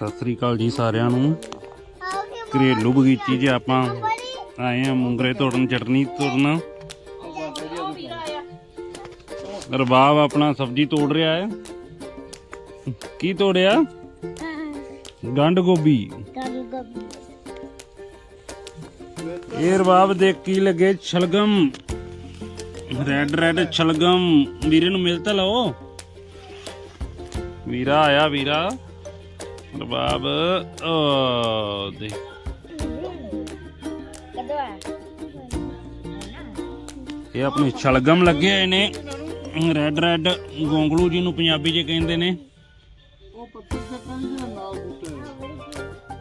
ਸਤਿ ਸ੍ਰੀ ਅਕਾਲ ਜੀ ਸਾਰਿਆਂ ਨੂੰ। ਘਰੇਲੂ ਬਗੀਚੀ 'ਚ ਆਪਾਂ ਆਏ ਆ ਮੁੰਗਰੇ ਤੋੜਨ, ਚਟਨੀ ਤੋੜਨ। ਰਬਾਬ ਆਪਣਾ ਸਬਜ਼ੀ ਤੋੜ ਰਿਹਾ ਹੈ। ਕੀ ਤੋੜਿਆ? ਗੰਢ ਗੋਭੀ। ਇਹ ਰਬਾਬ ਦੇਖ ਕੀ ਲੱਗੇ? ਛਲਗਮ। ਰੈਡ ਰੈਡ ਛਲਗਮ। ਵੀਰੇ ਨੂੰ ਮਿਲ ਤਾਂ ਲਓ। ਵੀਰਾ ਆਇਆ, ਵੀਰਾ। ਰਬਾਬ ਓ ਦੇ ਇਹ ਆਪਣੀ ਛਲਗਮ ਲੱਗੇ ਹੋਏ ਨੇ। ਰੈਡ ਰੈਡ ਗੋਂਗਲੂ ਜਿਹਨੂੰ ਪੰਜਾਬੀ 'ਚ ਕਹਿੰਦੇ ਨੇ।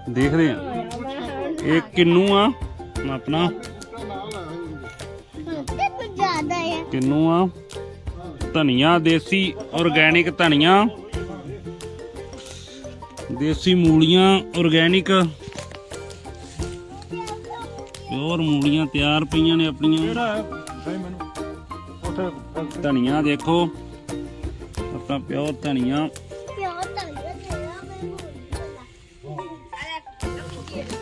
ਦੇਖਦੇ ਆ। ਇਹ ਕਿੰਨੂ ਆ? ਆਪਣਾ। ਜ਼ਿਆਦਾ ਕਿੰਨੂ ਆ? ਧਨੀਆ, ਦੇਸੀ ਆਰਗੈਨਿਕ ਧਨੀਆ। ਦੇਸੀ ਮੂਲੀਆਂ ਆਰਗੈਨਿਕ ਪਿਓਰ ਮੂਲੀਆਂ ਤਿਆਰ ਪਈਆਂ ਨੇ ਆਪਣੀਆਂ। ਧਨੀਆ ਦੇਖੋ। ਆਪਣਾ ਪਿਓਰ ਧਨੀਆ।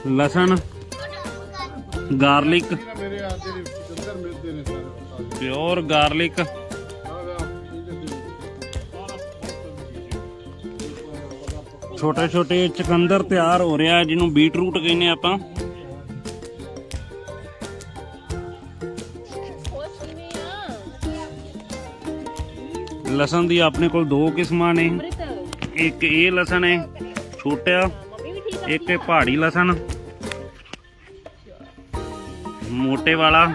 ਲਸਣ। ਗਾਰਲਿਕ। Pure garlic. ਛੋਟੇ ਛੋਟੇ ਚਕੰਦਰ ਤਿਆਰ ਹੋ ਰਿਹਾ ਜਿਹਨੂੰ ਬੀਟਰੂਟ ਕਹਿੰਦੇ ਆਪਾਂ। ਲਸਣ ਦੀ ਆਪਣੇ ਕੋਲ ਦੋ ਕਿਸਮਾਂ ਨੇ। ਇੱਕ ਇਹ ਲਸਣ ਹੈ ਛੋਟਾ ਇੱਕ ਇਹ ਪਹਾੜੀ ਲਸਣ। ਮੋਟੇ ਵਾਲਾ।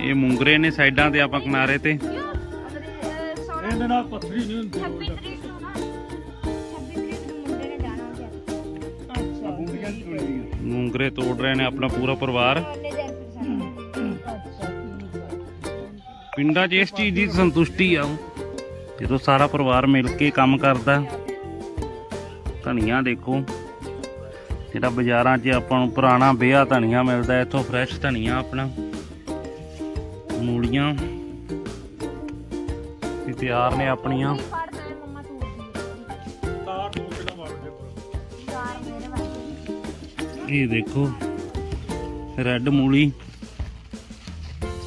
ਇਹ ਮੁੰਗਰੇ ਨੇ ਸਾਈਡਾਂ ਤੇ ਆਪਾਂ ਕਿਨਾਰੇ ਤੇ। ਇਹਦੇ ਨਾਲ ਪੱਥਰੀ ਨਹੀਂ ਹੁੰਦੀ। ਮੁੰਗਰੇ ਤੋੜ ਰਹੇ ਨੇ ਆਪਣਾ ਪੂਰਾ ਪਰਿਵਾਰ। ਪਿੰਡਾਂ 'ਚ ਇਸ ਚੀਜ਼ ਦੀ ਸੰਤੁਸ਼ਟੀ ਆ ਜਦੋਂ ਸਾਰਾ ਪਰਿਵਾਰ ਮਿਲ ਕੇ ਕੰਮ ਕਰਦਾ, ਧਨੀਆ ਦੇਖੋ। ਜਿਹੜਾ ਬਾਜ਼ਾਰਾਂ 'ਚ ਆਪਾਂ ਨੂੰ ਪੁਰਾਣਾ ਬਿਹਾ ਧਨੀਆ ਮਿਲਦਾ, ਇੱਥੋਂ ਫਰੈਸ਼ ਧਨੀਆ ਆਪਣਾ। ਮੂਲੀਆਂ। ਤੇ ਤਿਆਰ ਨੇ ਆਪਣੀਆਂ। ਇਹ ਦੇਖੋ ਰੈੱਡ ਮੂਲੀ।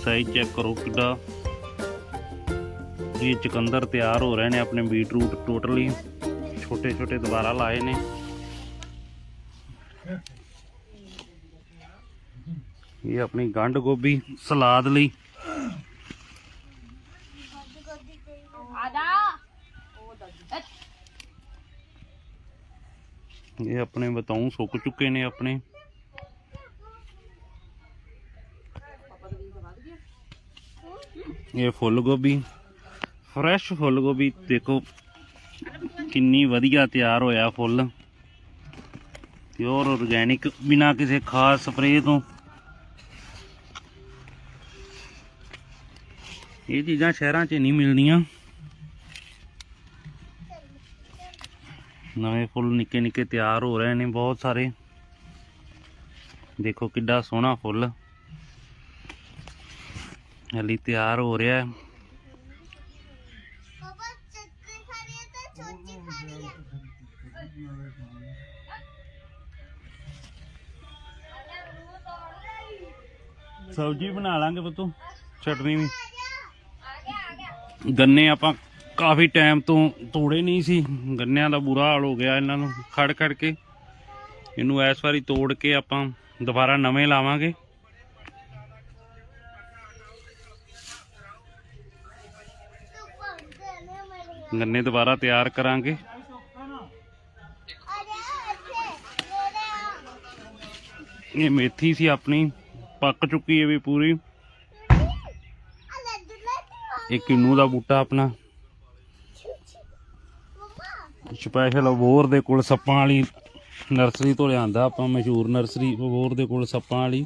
ਸਾਈਜ਼ ਚੈੱਕ ਕਰੋ ਕਿੱਡਾ। ਇਹ ਚਕੰਦਰ ਤਿਆਰ ਹੋ ਰਹੇ ਨੇ ਆਪਣੇ ਬੀਟਰੂਟ ਟੋਟਲੀ ਛੋਟੇ ਛੋਟੇ ਦੁਬਾਰਾ ਲਾਏ ਨੇ। ਇਹ ਆਪਣੀ ਗੰਢ ਗੋਭੀ ਸਲਾਦ ਲਈ। ਇਹ ਆਪਣੇ ਬਤਾਉ, ਸੁੱਕ ਚੁੱਕੇ ਨੇ ਆਪਣੇ। ਇਹ ਫੁੱਲ ਗੋਭੀ ਫਰੈਸ਼ ਫੁੱਲ ਗੋਭੀ, ਦੇਖੋ ਕਿੰਨੀ ਵਧੀਆ ਤਿਆਰ ਹੋਇਆ ਫੁੱਲ। ਪਿਓਰ ਆਰਗੈਨਿਕ ਬਿਨਾ ਕਿਸੇ ਖਾਸ ਸਪਰੇਅ ਤੋਂ। ਇਹ ਚੀਜ਼ਾਂ ਸ਼ਹਿਰਾਂ 'ਚ ਨਹੀਂ ਮਿਲਦੀਆਂ ਨਵੇਂ ਫੁੱਲ ਨਿੱਕੇ ਨਿੱਕੇ ਤਿਆਰ ਹੋ ਰਹੇ ਨੇ ਬਹੁਤ ਸਾਰੇ। ਦੇਖੋ ਕਿੱਡਾ ਸੋਹਣਾ ਫੁੱਲ। ਹਲੀ ਤਿਆਰ ਹੋ ਰਿਹਾ ਹੈ। ਸਬਜ਼ੀ ਬਣਾ ਲਾਂਗੇ ਪੁੱਤੂ। ਚਟਨੀ ਵੀ। ਗੰਨੇ ਆਪਾਂ ਕਾਫੀ ਟਾਈਮ ਤੋਂ ਤੋੜੇ ਨਹੀਂ ਸੀ। ਗੰਨਿਆਂ ਦਾ ਬੁਰਾ ਹਾਲ ਹੋ ਗਿਆ ਇਹਨਾਂ ਨੂੰ ਖੜ ਖੜ ਕੇ। ਇਹਨੂੰ ਇਸ ਵਾਰੀ ਤੋੜ ਕੇ ਆਪਾਂ ਦੁਬਾਰਾ ਨਵੇਂ ਲਾਵਾਂਗੇ। ਗੰਨੇ ਦੁਬਾਰਾ ਤਿਆਰ ਕਰਾਂਗੇ। ਇਹ ਮੇਥੀ ਸੀ ਆਪਣੀ। ਪੱਕ ਚੁੱਕੀ ਹੈ ਵੀ ਪੂਰੀ। ਇਹ ਕਿੰਨੂ ਦਾ ਬੂਟਾ ਆਪਣਾ। ਸਪੈਸ਼ਲ ਅਬੋਰ ਦੇ ਕੋਲ ਸੱਪਾਂ ਵਾਲੀ ਨਰਸਰੀ ਤੋਂ ਲਿਆਂਦਾ ਆਪਾਂ, ਮਸ਼ਹੂਰ ਨਰਸਰੀ ਅਬੋਰ ਦੇ ਕੋਲ ਸੱਪਾਂ ਵਾਲੀ।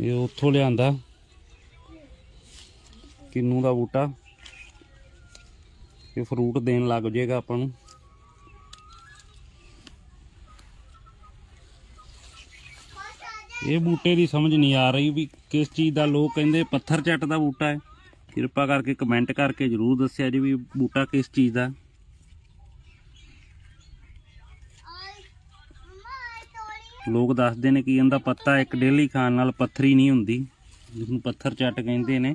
ਇਹ ਉੱਥੋਂ ਲਿਆਂਦਾ। ਕਿੰਨੂ ਦਾ ਬੂਟਾ। ਇਹ ਫਰੂਟ ਦੇਣ ਲੱਗ ਜਾਏਗਾ ਆਪਾਂ ਨੂੰ। ਇਹ ਬੂਟੇ ਦੀ ਸਮਝ ਨਹੀਂ ਆ ਰਹੀ ਵੀ ਕਿਸ ਚੀਜ਼ ਦਾ ਲੋਕ ਕਹਿੰਦੇ ਪੱਥਰ ਚੱਟ ਦਾ ਬੂਟਾ ਹੈ। ਕਿਰਪਾ ਕਰਕੇ ਕਮੈਂਟ ਕਰਕੇ ਜਰੂਰ ਦੱਸਿਆ ਜੀ ਵੀ ਬੂਟਾ ਕਿਸ ਚੀਜ਼ ਦਾ। ਲੋਕ ਦੱਸਦੇ ਨੇ ਕਿ ਇਹਦਾ ਪੱਤਾ ਇੱਕ ਡੇਲੀ ਖਾਣ ਨਾਲ ਪੱਥਰੀ ਨਹੀਂ ਹੁੰਦੀ ਜਿਸ ਨੂੰ ਪੱਥਰ ਚੱਟ ਕਹਿੰਦੇ ਨੇ।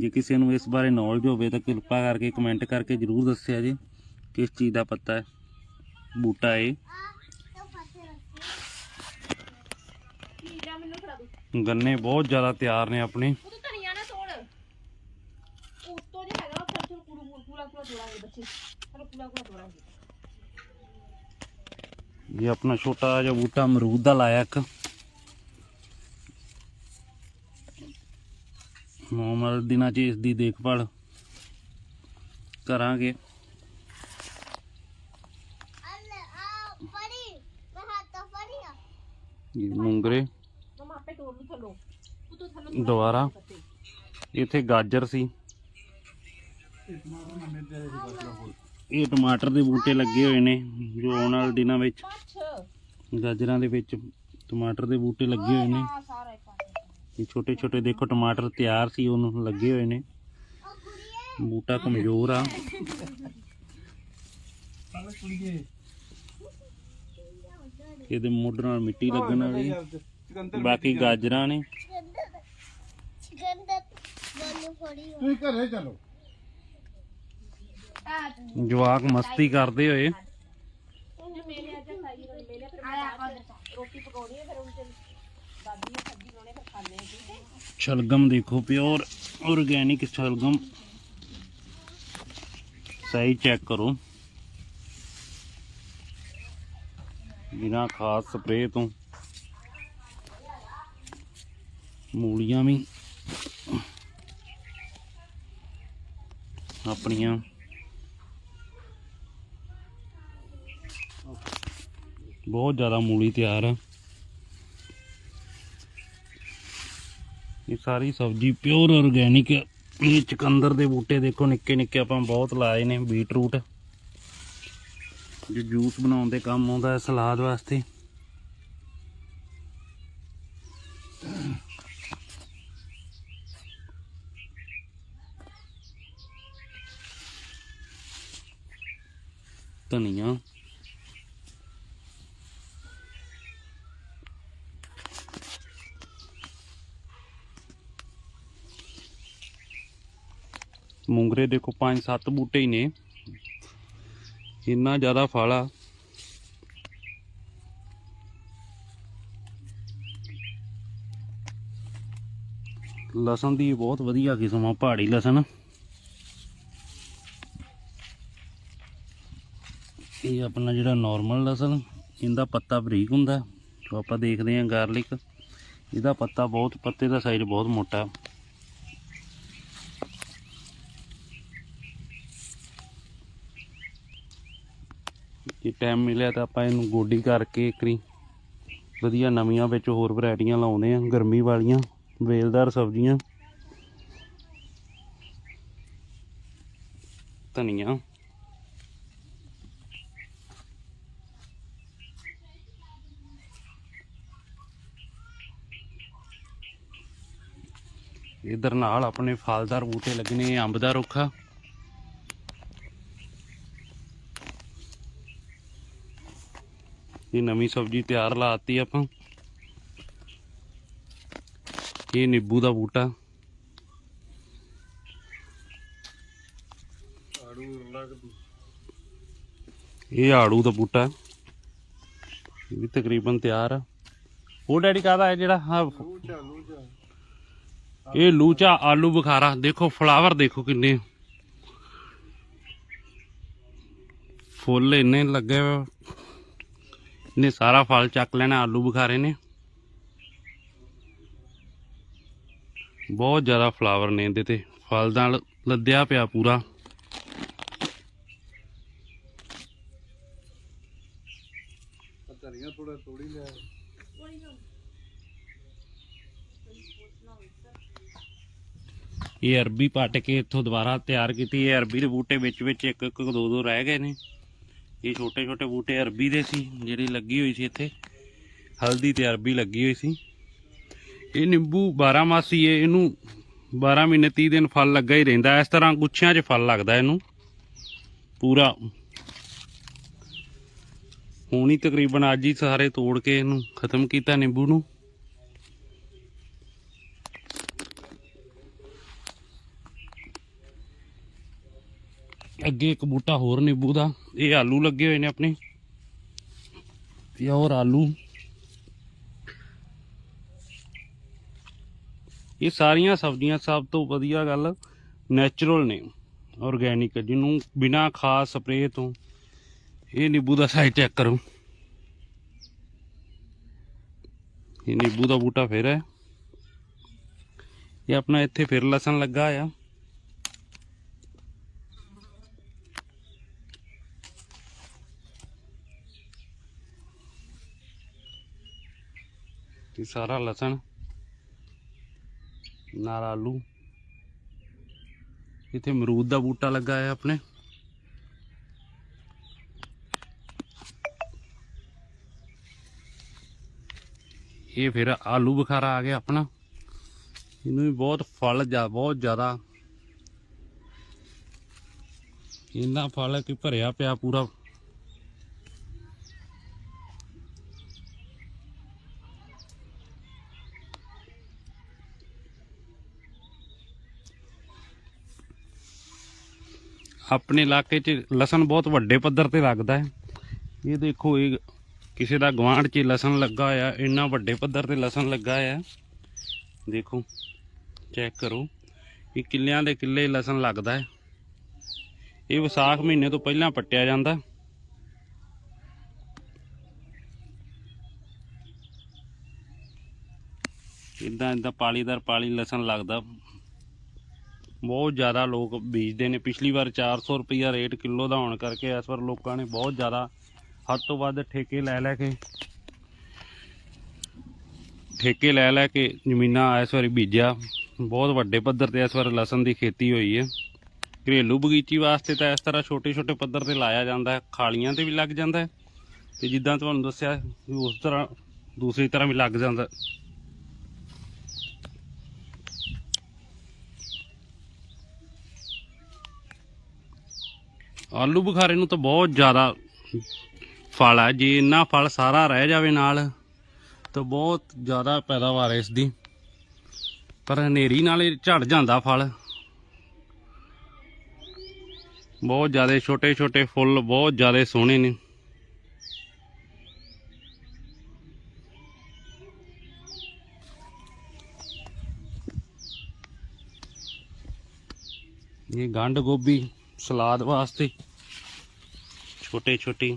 ਜੇ ਕਿਸੇ ਨੂੰ ਇਸ ਬਾਰੇ ਨੌਲੇਜ ਹੋਵੇ ਤਾਂ ਕਿਰਪਾ ਕਰਕੇ ਕਮੈਂਟ ਕਰਕੇ ਜਰੂਰ ਦੱਸਿਆ ਜੀ ਕਿਸ ਚੀਜ਼ ਦਾ ਪੱਤਾ ਹੈ, ਬੂਟਾ ਹੈ ਗੰਨੇ ਬਹੁਤ ਜ਼ਿਆਦਾ ਤਿਆਰ ਨੇ ਆਪਣੇ। ਉਹ ਤੋਂ ਜਿਹੜਾ ਉਹ ਪੂਰਾ ਪੂਰਾ ਜੋੜਾਂਗੇ ਬੱਚੇ। ਪੂਰਾ ਪੂਰਾ ਜੋੜਾਂਗੇ ਇਹ ਆਪਣਾ ਛੋਟਾ ਜਿਹਾ ਬੂਟਾ ਅਮਰੂਦ ਦਾ ਲਾਇਆ ਇੱਕ। ਨੋਰਮਲ ਦਿਨਾਂ 'ਚ ਇਸ ਦੀ ਦੇਖਭਾਲ ਕਰਾਂਗੇ। ਮੁੰਗਰੇ। ਦੁਬਾਰਾ। ਇੱਥੇ ਗਾਜਰ ਸੀ। ਇਹ ਟਮਾਟਰ ਦੇ ਬੂਟੇ ਲੱਗੇ ਹੋਏ ਨੇ ਜੋ ਆਉਣ ਵਾਲੇ ਦਿਨਾਂ ਵਿੱਚ ਗਾਜਰਾਂ ਦੇ ਵਿੱਚ ਟਮਾਟਰ ਦੇ ਬੂਟੇ ਲੱਗੇ ਹੋਏ ਨੇ। ਇਹ ਛੋਟੇ ਛੋਟੇ ਦੇਖੋ ਟਮਾਟਰ ਤਿਆਰ ਸੀ ਉਹਨੂੰ ਲੱਗੇ ਹੋਏ ਨੇ। ਬੂਟਾ ਕਮਜ਼ੋਰ ਆ। ਇਹਦੇ ਮੁੱਢ ਨਾਲ ਮਿੱਟੀ ਲੱਗਣ ਵਾਲੀ ਬਾਕੀ ਗਾਜਰਾਂ ਨੇ। ਸਿਕੰਦਰ ਮੈਨੂੰ ਫੜੀ ਤੁਸੀਂ ਘਰੇ ਚਲੋ। ਜਵਾਕ ਮਸਤੀ ਕਰਦੇ ਹੋਏ। ਸ਼ਲਗਮ ਦੇਖੋ ਪਿਓਰ ਆਰਗੈਨਿਕ ਸ਼ਲਗਮ। ਸਹੀ ਚੈੱਕ ਕਰੋ। ਬਿਨਾ ਖਾਸ ਸਪਰੇ ਤੋਂ। ਮੂਲੀਆਂ ਵੀ। ਆਪਣੀਆਂ। ਬਹੁਤ ਜ਼ਿਆਦਾ ਮੂਲੀ ਤਿਆਰ ਆ। ਇਹ ਸਾਰੀ ਸਬਜ਼ੀ ਪਿਓਰ ਆਰਗੈਨਿਕ ਇਹ ਚਕੰਦਰ ਦੇ ਬੂਟੇ ਦੇਖੋ, ਨਿੱਕੇ ਨਿੱਕੇ ਆਪਾਂ ਬਹੁਤ ਲਾਏ ਨੇ ਬੀਟਰੂਟ ਜੋ ਜੂਸ ਬਣਾਉਣ ਦੇ ਕੰਮ ਆਉਂਦਾ ਹੈ ਸਲਾਦ ਵਾਸਤੇ। ਧਨੀਆ। ਮੂੰਗਰੇ ਦੇਖੋ ਪੰਜ ਸੱਤ ਬੂਟੇ ਹੀ ਨੇ। ਇੰਨਾ ਜ਼ਿਆਦਾ ਫਲ ਆ। ਲਸਣ ਦੀ ਬਹੁਤ ਵਧੀਆ ਕਿਸਮ ਆ, ਪਹਾੜੀ ਲਸਣ। ਇਹ ਆਪਣਾ ਜਿਹੜਾ ਨਾਰਮਲ ਲਸਣ, ਇਹਦਾ ਪੱਤਾ ਬਰੀਕ ਹੁੰਦਾ। ਜੋ ਆਪਾਂ ਦੇਖਦੇ ਹਾਂ ਗਾਰਲਿਕ ਇਹਦਾ ਪੱਤਾ ਬਹੁਤ, ਪੱਤੇ ਦਾ ਸਾਈਜ਼ ਬਹੁਤ ਮੋਟਾ। ਜੇ ਟਾਈਮ ਮਿਲਿਆ ਤਾਂ ਆਪਾਂ ਇਹਨੂੰ ਗੋਡੀ ਕਰਕੇ ਇੱਕਰੀ ਵਧੀਆ ਨਵੀਆਂ ਵਿੱਚ ਹੋਰ ਵੈਰਾਈਟੀਆਂ ਲਾਉਂਦੇ ਆ ਗਰਮੀ ਵਾਲੀਆਂ, ਵੇਲਦਾਰ ਸਬਜ਼ੀਆਂ। ਧਨੀਆ। ਇਧਰ ਨਾਲ ਆਪਣੇ ਫਲਦਾਰ ਬੂਟੇ ਲੱਗਣੇ, ਅੰਬ ਦਾ ਰੁੱਖਾ। ਇਹ ਨਵੀਂ ਸਬਜ਼ੀ ਤਿਆਰ ਲਾਤੀ ਆਪਾਂ। ਇਹ ਨਿੰਬੂ ਦਾ ਬੂਟਾ। ਇਹ ਆੜੂ ਦਾ ਬੂਟਾ। ਇਹ ਵੀ ਤਕਰੀਬਨ ਤਿਆਰ ਆ। ਉਹ ਡੈਡੀ ਕਾਹਦਾ ਹੈ ਜਿਹੜਾ? ਹਾਂ। ਇਹ ਲੂਚਾ ਆਲੂ ਬੁਖਾਰਾ। ਦੇਖੋ ਫਲਾਵਰ ਦੇਖੋ ਕਿੰਨੇ। ਫੁੱਲ ਇੰਨੇ ਲੱਗੇ ਹੋਏ ਨੇ ਸਾਰਾ ਫਲ ਚੱਕ ਲੈਣਾ ਆਲੂ ਬੁਖਾਰੇ ਨੇ। ਬਹੁਤ ਜ਼ਿਆਦਾ ਫਲਾਵਰ ਨੇ ਇਹਦੇ ਤੇ। ਫਲ ਨਾਲ ਲੱਦਿਆ ਪਿਆ ਪੂਰਾ। ਧਨੀਆ ਥੋੜਾ ਤੋੜੀ ਲਿਆ। ਇਹ ਅਰਬੀ ਪੱਟ ਕੇ ਇੱਥੋਂ ਦੁਬਾਰਾ ਤਿਆਰ ਕੀਤੀ। ਇਹ ਅਰਬੀ ਦੇ ਬੂਟੇ ਵਿੱਚ ਵਿੱਚ ਇੱਕ ਇੱਕ ਦੋ ਦੋ ਰਹਿ ਗਏ ਨੇ। ਇਹ ਛੋਟੇ ਛੋਟੇ ਬੂਟੇ ਅਰਬੀ ਦੇ ਸੀ, ਜਿਹੜੀ ਲੱਗੀ ਹੋਈ ਸੀ ਇੱਥੇ। ਹਲਦੀ ਤੇ ਅਰਬੀ ਲੱਗੀ ਹੋਈ ਸੀ। ਇਹ ਨਿੰਬੂ 12 ਮਾਸੀ ਹੈ ਇਹਨੂੰ 12 ਮਹੀਨੇ 30 ਦਿਨ ਫਲ ਲੱਗਾ ਹੀ ਰਹਿੰਦਾ। ਇਸ ਤਰ੍ਹਾਂ ਗੁੱਛਿਆਂ 'ਚ ਫਲ ਲੱਗਦਾ ਇਹਨੂੰ। ਪੂਰਾ ਹੁਣ ਹੀ ਤਕਰੀਬਨ ਅੱਜ ਹੀ ਸਾਰੇ ਤੋੜ ਕੇ ਇਹਨੂੰ ਖਤਮ ਕੀਤਾ ਨਿੰਬੂ ਨੂੰ। ਅੱਗੇ ਇੱਕ ਬੂਟਾ ਹੋਰ ਨਿੰਬੂ ਦਾ। ਇਹ ਆਲੂ ਲੱਗੇ ਹੋਏ ਨੇ ਆਪਣੇ। ਪਿਓਰ ਆਲੂ। ਇਹ ਸਾਰੀਆਂ ਸਬਜ਼ੀਆਂ ਸਭ ਤੋਂ ਵਧੀਆ ਗੱਲ ਨੈਚੁਰਲ ਨੇ ਆਰਗੈਨਿਕ ਜਿਹਨੂੰ ਬਿਨਾ ਖਾਦ ਸਪਰੇਅ ਤੋਂ ਇਹ ਨਿੰਬੂ ਦਾ ਸਾਈਜ਼ ਚੈੱਕ ਕਰੋ। ਇਹ ਨਿੰਬੂ ਦਾ ਬੂਟਾ ਫਿਰ ਹੈ। ਇਹ ਆਪਣਾ ਇੱਥੇ ਫਿਰ ਲਸਣ ਲੱਗਾ ਆ ਇਹ ਸਾਰਾ ਲਸਣ, ਨਾਲ ਆਲੂ। ਇੱਥੇ ਅਮਰੂਦ ਦਾ ਬੂਟਾ ਲੱਗਾ ਹੈ ਆਪਣੇ। ਇਹ ਫਿਰ ਆਲੂ ਬੁਖਾਰਾ ਆ ਗਿਆ ਆਪਣਾ। ਇਹਨੂੰ ਵੀ ਬਹੁਤ ਫਲ ਜਾ ਬਹੁਤ ਜ਼ਿਆਦਾ। ਇੰਨਾ ਫਲ ਕਿ ਭਰਿਆ ਪਿਆ ਪੂਰਾ। ਆਪਣੇ ਇਲਾਕੇ 'ਚ ਲਸਣ ਬਹੁਤ ਵੱਡੇ ਪੱਧਰ ਤੇ ਲੱਗਦਾ ਹੈ। ਇਹ ਦੇਖੋ, ਇਹ ਕਿਸੇ ਦਾ ਗਵਾਂਢ 'ਚ ਲਸਣ ਲੱਗਾ ਹੋਇਆ, ਇੰਨਾ ਵੱਡੇ ਪੱਧਰ ਤੇ ਲਸਣ ਲੱਗਾ ਹੋਇਆ। ਦੇਖੋ, ਚੈੱਕ ਕਰੋ, ਇਹ ਕਿੱਲਿਆਂ ਦੇ ਕਿੱਲੇ ਲਸਣ ਲੱਗਦਾ ਹੈ। ਇਹ ਵਿਸਾਖ ਮਹੀਨੇ ਤੋਂ ਪਹਿਲਾਂ ਪੱਟਿਆ ਜਾਂਦਾ ਇਦਾਂ ਇਦਾਂ ਪਾਲੀਦਾਰ ਪਾਲੀ ਲਸਣ ਲੱਗਦਾ। ਬਹੁਤ ਜ਼ਿਆਦਾ ਲੋਕ ਬੀਜਦੇ ਨੇ। ਪਿਛਲੀ ਵਾਰ 400 ਰੁਪਈਆ ਰੇਟ ਕਿਲੋ ਦਾ ਹੋਣ ਕਰਕੇ ਇਸ ਵਾਰ ਲੋਕਾਂ ਨੇ ਬਹੁਤ ਜ਼ਿਆਦਾ ਹੱਦ ਤੋਂ ਵੱਧ ਠੇਕੇ ਲੈ ਲੈ ਕੇ, ਠੇਕੇ ਲੈ ਲੈ ਕੇ ਜ਼ਮੀਨਾਂ ਇਸ ਵਾਰੀ ਬੀਜਿਆ। ਬਹੁਤ ਵੱਡੇ ਪੱਧਰ ਤੇ ਇਸ ਵਾਰ ਲਸਣ ਦੀ ਖੇਤੀ ਹੋਈ ਹੈ। ਘਰੇਲੂ ਬਗੀਚੀ ਵਾਸਤੇ ਤਾਂ ਇਸ ਤਰ੍ਹਾਂ ਛੋਟੇ ਛੋਟੇ ਪੱਧਰ ਤੇ ਲਾਇਆ ਜਾਂਦਾ ਹੈ। ਖਾਲੀਆਂ ਤੇ ਵੀ ਲੱਗ ਜਾਂਦਾ ਹੈ ਤੇ ਜਿੱਦਾਂ ਤੁਹਾਨੂੰ ਦੱਸਿਆ ਵੀ ਉਸ ਤਰ੍ਹਾਂ ਦੂਸਰੀ ਤਰ੍ਹਾਂ ਵੀ ਲੱਗ ਜਾਂਦਾ ਆਲੂ ਬੁਖਾਰੇ ਨੂੰ ਤਾਂ ਬਹੁਤ ਜ਼ਿਆਦਾ ਫਲ ਹੈ ਜੇ ਇੰਨਾ ਫਲ ਸਾਰਾ ਰਹਿ ਜਾਵੇ ਨਾਲ, ਤਾਂ ਬਹੁਤ ਜ਼ਿਆਦਾ ਪੈਦਾਵਾਰ ਹੈ ਇਸ ਦੀ ਪਰ ਹਨੇਰੀ ਨਾਲ ਇਹ ਝੜ ਜਾਂਦਾ ਫਲ। ਬਹੁਤ ਜ਼ਿਆਦਾ ਛੋਟੇ ਛੋਟੇ ਫੁੱਲ ਬਹੁਤ ਜ਼ਿਆਦਾ ਸੋਹਣੇ ਨੇ। ਇਹ ਗੰਢ ਗੋਭੀ ਸਲਾਦ ਵਾਸਤੇ। ਛੋਟੇ ਛੋਟੇ।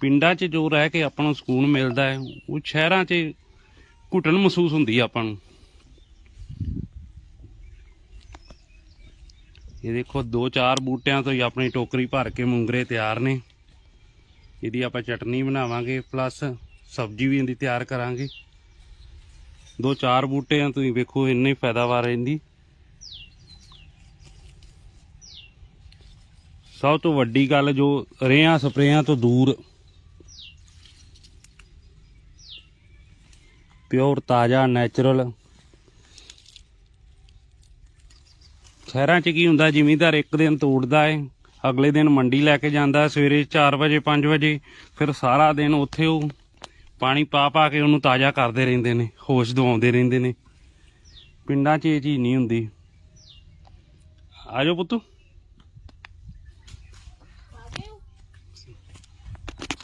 ਪਿੰਡਾਂ 'ਚ ਜੋ ਰਹਿ ਕੇ ਆਪਾਂ ਨੂੰ ਸਕੂਨ ਮਿਲਦਾ ਹੈ, ਉਹ ਸ਼ਹਿਰਾਂ 'ਚ ਘੁਟਣ ਮਹਿਸੂਸ ਹੁੰਦੀ ਆ ਆਪਾਂ ਨੂੰ। ਇਹ ਦੇਖੋ, ਦੋ ਚਾਰ ਬੂਟਿਆਂ ਤੋਂ ਹੀ ਆਪਣੀ ਟੋਕਰੀ ਭਰ ਕੇ ਮੂੰਗਰੇ ਤਿਆਰ ਨੇ। ਇਹਦੀ ਆਪਾਂ ਚਟਨੀ ਬਣਾਵਾਂਗੇ ਪਲੱਸ ਸਬਜ਼ੀ ਵੀ ਇਹਦੀ ਤਿਆਰ ਕਰਾਂਗੇ। ਦੋ ਚਾਰ ਬੂਟੇ ਆ, ਤੁਸੀਂ ਵੇਖੋ ਇੰਨੀ ਪੈਦਾਵਾਰ ਇਹਦੀ। ਸਭ ਤੋਂ ਵੱਡੀ ਗੱਲ ਜੋ ਰੇਹਾਂ ਸਪਰੇਆਂ ਤੋਂ ਦੂਰ ਪਿਓਰ ਤਾਜ਼ਾ ਨੈਚੁਰਲ ਸ਼ਹਿਰਾਂ 'ਚ ਕੀ ਹੁੰਦਾ, ਜ਼ਿਮੀਂਦਾਰ ਇੱਕ ਦਿਨ ਤੋੜਦਾ ਏ ਅਗਲੇ ਦਿਨ ਮੰਡੀ ਲੈ ਕੇ ਜਾਂਦਾ ਸਵੇਰੇ 4 ਵਜੇ 5 ਵਜੇ ਫਿਰ ਸਾਰਾ ਦਿਨ ਉੱਥੇ ਉਹ ਪਾਣੀ ਪਾ ਪਾ ਕੇ ਉਹਨੂੰ ਤਾਜ਼ਾ ਕਰਦੇ ਰਹਿੰਦੇ ਨੇ ਹੋਸ਼ ਦਵਾਉਂਦੇ ਰਹਿੰਦੇ ਨੇ। ਪਿੰਡਾਂ 'ਚ ਇਹ ਚੀਜ਼ ਨਹੀਂ ਹੁੰਦੀ। ਆਜੋ ਪੁੱਤੂ।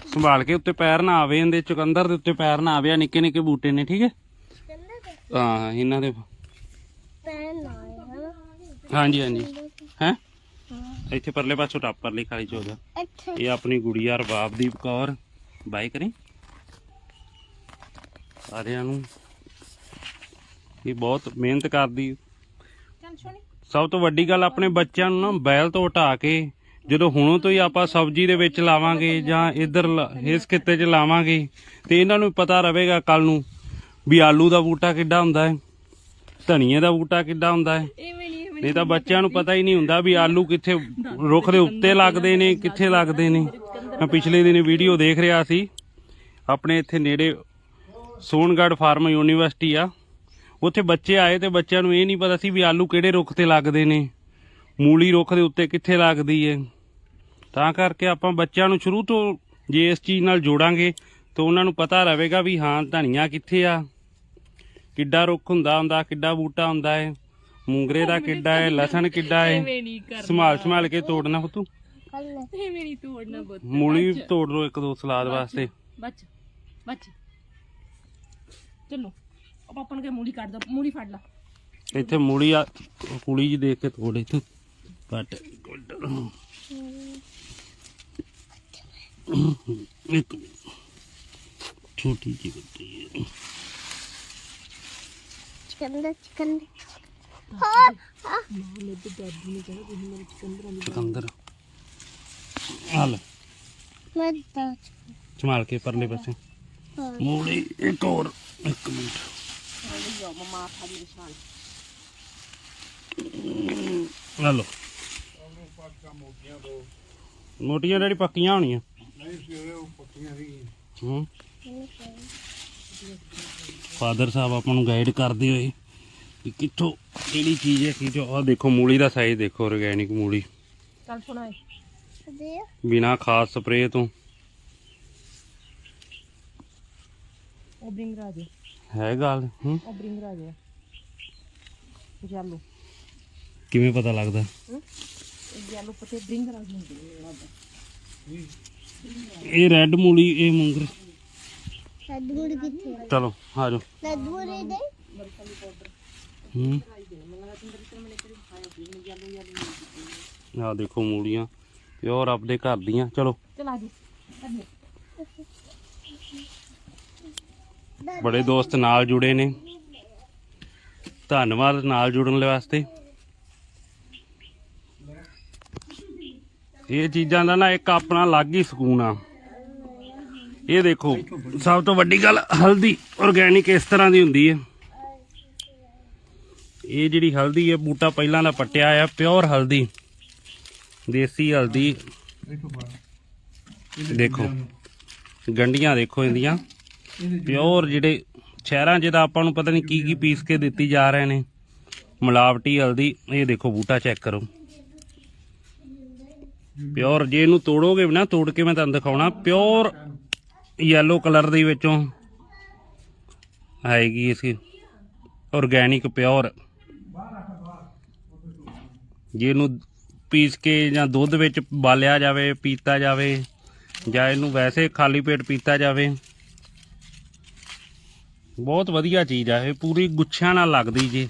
ਸੰਭਾਲ ਕੇ ਉੱਤੇ ਪੈਰ ਨਾ ਆਵੇ ਇਹਦੇ ਚੁਕੰਦਰ ਦੇ ਉੱਤੇ ਪੈਰ ਨਾ ਆਵੇ ਆ ਨਿੱਕੇ ਨਿੱਕੇ ਬੂਟੇ ਨੇ ਠੀਕ ਹੈ? ਹਾਂ ਇਹਨਾਂ ਦੇ। ਪੈਨ ਨਾ ਹੈ ਹਾਂਜੀ ਹਾਂਜੀ। ਹਾਂ? ਇੱਥੇ ਪਰਲੇ ਪਾਸੋਂ ਟੱਪ ਪਰ ਲਈ ਖਾਲੀ ਚੋਦਾ ਇਹ ਆਪਣੀ ਗੁੜੀਆ ਰਬਾਬਦੀਪ ਕੌਰ। ਬਾਈ ਕਰੀ। ਸਾਰਿਆਂ ਨੂੰ ਇਹ ਬਹੁਤ ਮਿਹਨਤ ਕਰਦੀ। ਸਭ ਤੋਂ ਵੱਡੀ ਗੱਲ ਆਪਣੇ ਬੱਚਿਆਂ ਨੂੰ ਨਾ ਬੈਲ ਤੋਂ ਹਟਾ ਕੇ ਜਦੋਂ ਹੁਣੋਂ ਤੋਂ ਹੀ ਆਪਾਂ ਸਬਜ਼ੀ ਦੇ ਵਿੱਚ ਲਾਵਾਂਗੇ ਜਾਂ ਇਧਰ ਇਸ ਖਿੱਤੇ 'ਚ ਲਾਵਾਂਗੇ ਤੇ ਇਹਨਾਂ ਨੂੰ ਪਤਾ ਰਹੇਗਾ ਕੱਲ ਨੂੰ ਵੀ ਆਲੂ ਦਾ ਬੂਟਾ ਕਿੱਡਾ ਹੁੰਦਾ ਹੈ ਧਨੀਏ ਦਾ ਬੂਟਾ ਕਿੱਡਾ ਹੁੰਦਾ ਹੈ। ਨਹੀਂ ਤਾਂ ਬੱਚਿਆਂ ਨੂੰ ਪਤਾ ਹੀ ਨਹੀਂ ਹੁੰਦਾ ਵੀ ਆਲੂ ਕਿੱਥੇ ਰੁੱਖ ਦੇ ਉੱਤੇ ਲੱਗਦੇ ਨੇ, ਕਿੱਥੇ ਲੱਗਦੇ ਨੇ। ਮੈਂ ਪਿਛਲੇ ਦਿਨ ਵੀਡੀਓ ਦੇਖ ਰਿਹਾ ਸੀ। ਆਪਣੇ ਇੱਥੇ ਨੇੜੇ ਸੋਨਗੜ੍ਹ ਫਾਰਮ ਯੂਨੀਵਰਸਿਟੀ ਆ। ਉੱਥੇ ਬੱਚੇ ਆਏ ਤੇ ਬੱਚਿਆਂ ਨੂੰ ਇਹ ਨਹੀਂ ਪਤਾ ਸੀ ਵੀ ਆਲੂ ਕਿਹੜੇ ਰੁੱਖ ਤੇ ਲੱਗਦੇ ਨੇ, ਮੂਲੀ ਰੁੱਖ ਦੇ ਉੱਤੇ ਕਿੱਥੇ ਲੱਗਦੀ ਹੈ ਤਾਂ ਕਰਕੇ ਆਪਾਂ ਬੱਚਿਆਂ ਨੂੰ ਸ਼ੁਰੂ ਤੋਂ ਜੇ ਇਸ ਚੀਜ਼ ਨਾਲ ਜੋੜਾਂਗੇ, ਤਾਂ ਉਹਨਾਂ ਨੂੰ ਪਤਾ ਰਹੇਗਾ ਵੀ ਹਾਂ, ਧਨੀਆ ਕਿੱਥੇ ਆ? ਕਿੱਡਾ ਰੁੱਖ ਹੁੰਦਾ ਹੁੰਦਾ, ਕਿੱਡਾ ਬੂਟਾ ਹੁੰਦਾ ਹੈ ਮੂੰਗਰੇ ਦਾ ਕਿੱਡਾ ਏ ਲਸਣ ਕਿੱਡਾ ਏ ਐਵੇਂ ਨਹੀਂ ਕਰ ਸੰਭਾਲ ਸੰਭਾਲ ਕੇ ਤੋੜਨਾ ਪੁੱਤੂ ਐਵੇਂ ਨਹੀਂ ਤੋੜਨਾ ਬੁੱਤ ਮੂਲੀ ਵੀ ਤੋੜ ਲਓ ਇੱਕ ਦੋ ਸਲਾਦ ਵਾਸਤੇ। ਬੱਚ ਬੱਚ। ਚਲੋ ਉਹ ਪਾਪਾ ਨੂੰ ਕੇ ਮੂਲੀ ਕੱਢ ਦੋ ਮੂਲੀ ਫੜ ਲਾ। ਇੱਥੇ ਮੂਲੀ ਆ ਕੁੜੀ ਜੀ ਦੇਖ ਕੇ ਤੋੜ ਇੱਥੇ। ਕੱਟ। ਇੱਕ ਮਿੰਟ। ਛੋਟੀ ਜਿਹੀ ਬੱਤੀ ਹੈ। ਚਿਕਨ ਦਾ ਚਿਕਨ ਹਾਂ ਚਕੰਦਰ ਹਾਲ ਮੈਂ ਤਾਂ ਸੰਭਾਲ ਕੇ ਪਰਲੇ ਪਾਸੇ। ਮੂਲੀ ਇੱਕ ਹੋਰ ਇੱਕ ਮਿੰਟ। ਮਮਾ ਫੜ ਨਿਸ਼ਾਨ ਹਲੋ ਮੋਟੀਆਂ ਡੈਡੀ ਪੱਕੀਆਂ ਹੋਣੀਆਂ। ਹੂੰ। ਫਾਦਰ ਸਾਹਿਬ ਆਪਾਂ ਨੂੰ ਗਾਈਡ ਕਰਦੇ ਹੋਏ। ਕਿ ਕਿੱਥੋਂ ਕਿਹੜੀ ਚੀਜ਼ ਹੈ ਕਿ ਜੋ ਆਹ ਦੇਖੋ ਮੂਲੀ ਦਾ ਸਾਈਜ਼ ਦੇਖੋ ਆਰਗੈਨਿਕ ਮੂਲੀ। ਚੱਲ ਸੁਣਾਏ ਦੇ ਬਿਨਾ ਖਾਦ ਸਪਰੇਅ ਤੋਂ। ਉਹ ਬ੍ਰਿੰਗ ਰਾਜ ਹੈ ਗੱਲ ਹੂੰ? ਉਹ ਬ੍ਰਿੰਗ ਰਾਜ ਜਾਲੂ ਕਿਵੇਂ ਪਤਾ ਲੱਗਦਾ? ਜਾਲੂ ਪਤੇ ਬ੍ਰਿੰਗ ਰਾਜ ਹੁੰਦੀ ਹੈ ਇਹ ਰੈੱਡ ਮੂਲੀ ਇਹ ਮੂੰਗਰ। ਲੱਡੂ ਕਿੱਥੇ? ਆ? ਚਲੋ ਆ ਜਾਓ। ਲੱਡੂ ਰੇ ਦੇ? ਆ ਦੇਖੋ ਮੂਲੀਆਂ ਪਿਓਰ ਆਪਦੇ ਘਰ ਦੀਆਂ। ਚਲੋ। ਚਲ ਜੀ ਬੜੇ ਦੋਸਤ ਨਾਲ ਜੁੜੇ ਨੇ। ਧੰਨਵਾਦ ਨਾਲ ਜੁੜਨ ਲਈ ਵਾਸਤੇ। ਇਹ ਚੀਜ਼ਾਂ ਦਾ ਨਾ ਇੱਕ ਆਪਣਾ ਅਲੱਗ ਹੀ ਸਕੂਨ ਆ। ਇਹ ਦੇਖੋ, ਸਭ ਤੋਂ ਵੱਡੀ ਗੱਲ ਹਲਦੀ ਆਰਗੈਨਿਕ ਇਸ ਤਰ੍ਹਾਂ ਦੀ ਹੁੰਦੀ ਹੈ। ਇਹ ਜਿਹੜੀ ਹਲਦੀ ਹੈ ਬੂਟਾ ਪਹਿਲਾਂ ਦਾ ਪੱਟਿਆ ਆ ਪਿਓਰ ਹਲਦੀ ਦੇਸੀ ਹਲਦੀ। ਦੇਖੋ ਗੰਡੀਆਂ ਦੇਖੋ। ਇਹਦੀਆਂ। ਪਿਓਰ ਜਿਹੜੇ ਸ਼ਹਿਰਾਂ 'ਚ ਤਾਂ ਆਪਾਂ ਨੂੰ ਪਤਾ ਨਹੀਂ ਕੀ ਕੀ ਪੀਸ ਕੇ ਦਿੱਤੀ ਜਾ ਰਹੇ ਨੇ। ਮਿਲਾਵਟੀ ਹਲਦੀ ਇਹ ਦੇਖੋ ਬੂਟਾ ਚੈੱਕ ਕਰੋ। ਪਿਓਰ ਜੇ ਇਹਨੂੰ ਤੋੜੋਗੇ ਨਾ ਤੋੜ ਕੇ ਮੈਂ ਤੁਹਾਨੂੰ ਦਿਖਾਉਣਾ। ਪਿਓਰ ਯੈਲੋ ਕਲਰ ਦੇ ਵਿੱਚੋਂ ਆਏਗੀ ਇਸ ਆਰਗੈਨਿਕ ਪਿਓਰ। ਜੇ ਇਹਨੂੰ ਪੀਸ ਕੇ ਜਾਂ ਦੁੱਧ ਵਿੱਚ ਬਾਲਿਆ ਜਾਵੇ, ਪੀਤਾ ਜਾਵੇ, ਜਾਂ ਇਹਨੂੰ ਵੈਸੇ ਖਾਲੀ ਪੇਟ ਪੀਤਾ ਜਾਵੇ, ਬਹੁਤ ਵਧੀਆ ਚੀਜ਼ ਆ, ਇਹ ਪੂਰੀ ਗੁੱਛਿਆਂ ਨਾਲ ਲੱਗਦੀ ਜੀ।